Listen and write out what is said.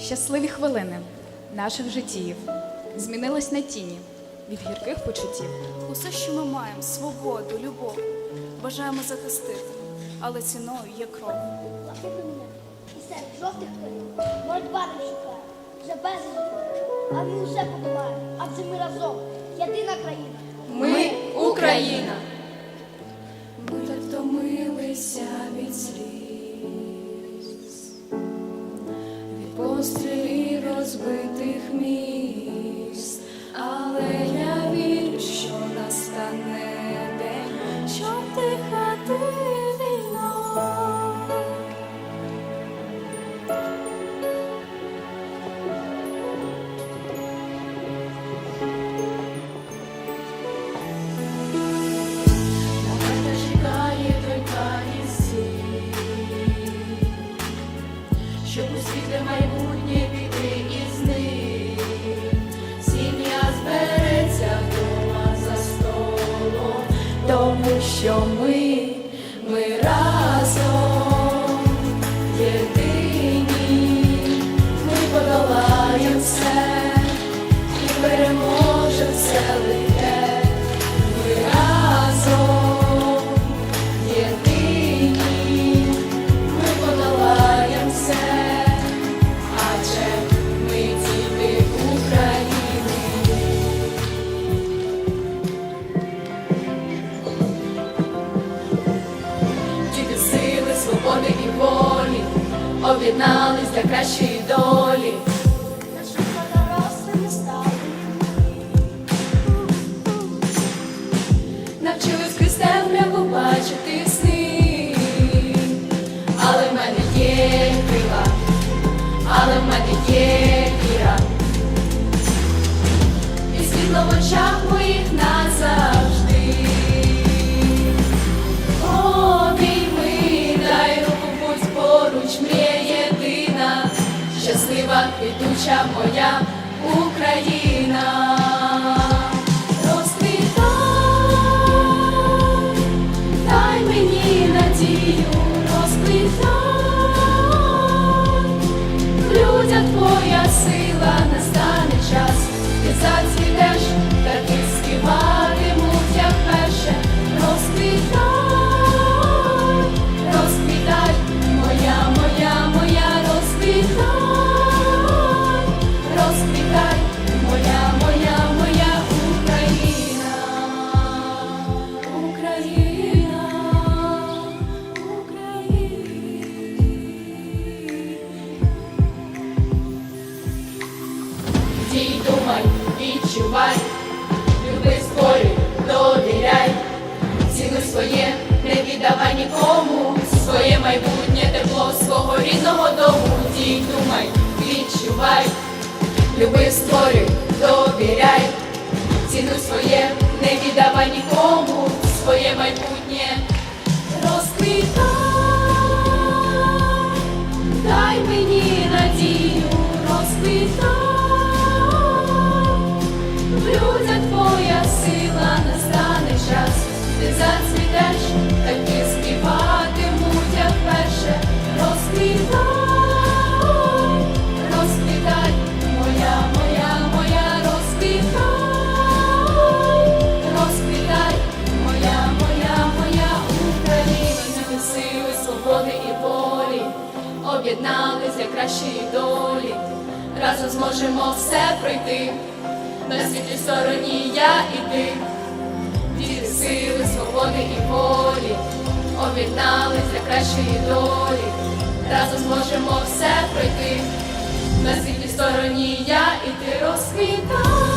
Щасливі хвилини наших життів змінились на тіні від гірких почуттів. Усе, що ми маємо, свободу, любов, бажаємо захистити, але ціною є кров. Мене і серед жовтих крил. Боротьба не шукає, вже безліч. А він усе подолає, адже ми разом. Єдина країна. Ми Україна. Ми так втомилися від пострілів розбитих міст, але я вірю, 相。Об'єднались для кращої долі. Нікому, своє майбутнє тепло свого рідного дому. Дій, думай, відчувай, люби, створюй, довіряй, цінуй своє, не віддавай нікому, своє майбутнє разом зможемо все пройти, на світлій стороні я і ти, діти сили, свободи і волі, об'єднались для кращої долі, разом зможемо все пройти, на світлій стороні я і ти розквітай,